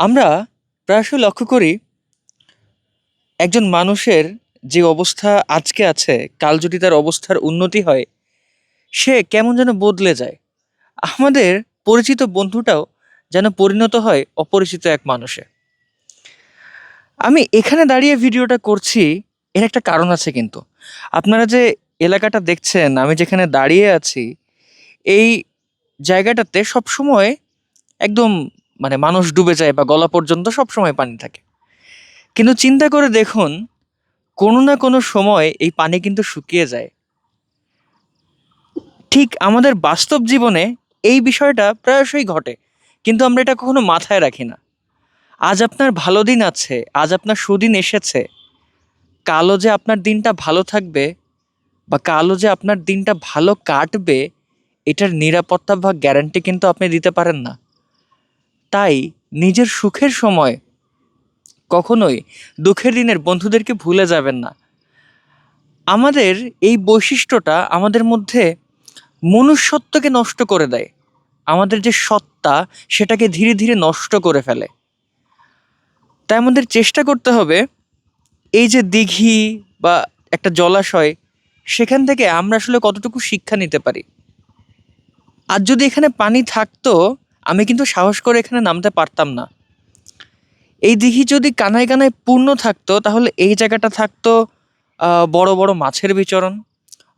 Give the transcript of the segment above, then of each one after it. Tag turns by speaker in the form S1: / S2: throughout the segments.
S1: আমরা প্রায়শই লক্ষ্য করি একজন মানুষের যে অবস্থা আজকে আছে, কাল যদি তার অবস্থার উন্নতি হয়, সে কেমন যেন বদলে যায়। আমাদের পরিচিত বন্ধুটাও যেন পরিণত হয় অপরিচিত এক মানুষে। আমি এখানে দাঁড়িয়ে ভিডিওটা করছি, এর একটা কারণ আছে কিন্তু। আপনারা যে এলাকাটা দেখছেন, আমি যেখানে দাঁড়িয়ে আছি, এই জায়গাটাতে সবসময় একদম মানে মানুষ ডুবে যায় বা গলা পর্যন্ত সবসময় পানি থাকে। কিন্তু চিন্তা করে দেখুন, কোনো না কোনো সময় এই পানি কিন্তু শুকিয়ে যায়। ঠিক আমাদের বাস্তব জীবনে এই বিষয়টা প্রায়শই ঘটে, কিন্তু আমরা এটা কখনো মাথায় রাখি না। আজ আপনার ভালো দিন আছে, আজ আপনার সুদিন এসেছে। কালো যে আপনার দিনটা ভালো থাকবে বা কালো যে আপনার দিনটা ভালো কাটবে, এটার নিরাপত্তা বা গ্যারান্টি কিন্তু আপনি দিতে পারেন না। তাই নিজের সুখের সময় কখনোই দুঃখের দিনের বন্ধুদেরকে ভুলে যাবেন না। আমাদের এই বৈশিষ্ট্যটা আমাদের মধ্যে মনুষ্যত্বকে নষ্ট করে দেয়। আমাদের যে সত্তা, সেটাকে ধীরে ধীরে নষ্ট করে ফেলে। তাই আমাদের চেষ্টা করতে হবে এই যে দিঘি বা একটা জলাশয়, সেখান থেকে আমরা আসলে কতটুকু শিক্ষা নিতে পারি? আর যদি এখানে পানি থাকতো আমি কিন্তু সাহস করে এখানে নামতে পারতাম না। এই দিঘি যদি কানায় কানায় পূর্ণ থাকতো, তাহলে এই জায়গাটা থাকতো বড় বড় মাছের বিচরণ,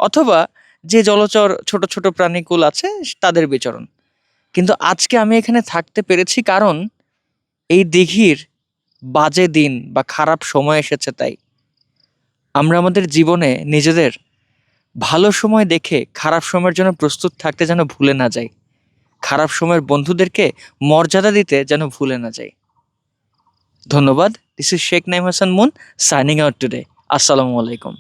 S1: অথবা যে জলচর ছোট ছোট প্রাণীকুল আছে, তাদের বিচরণ। কিন্তু আজকে আমি এখানে থাকতে পেরেছি কারণ, এই দিঘির বাজে দিন বা খারাপ সময় এসেছে তাই। আমরা আমাদের জীবনে নিজেদের ভালো সময় দেখে খারাপ সময়ের জন্য প্রস্তুত থাকতে যেন ভুলে না যাই। খারাপ সময়ের বন্ধুদেরকে মর্যাদা দিতে যেন ভুলে না যাই। ধন্যবাদ। This is Sheikh Naim Hasan Mun signing out today আসসালামু আলাইকুম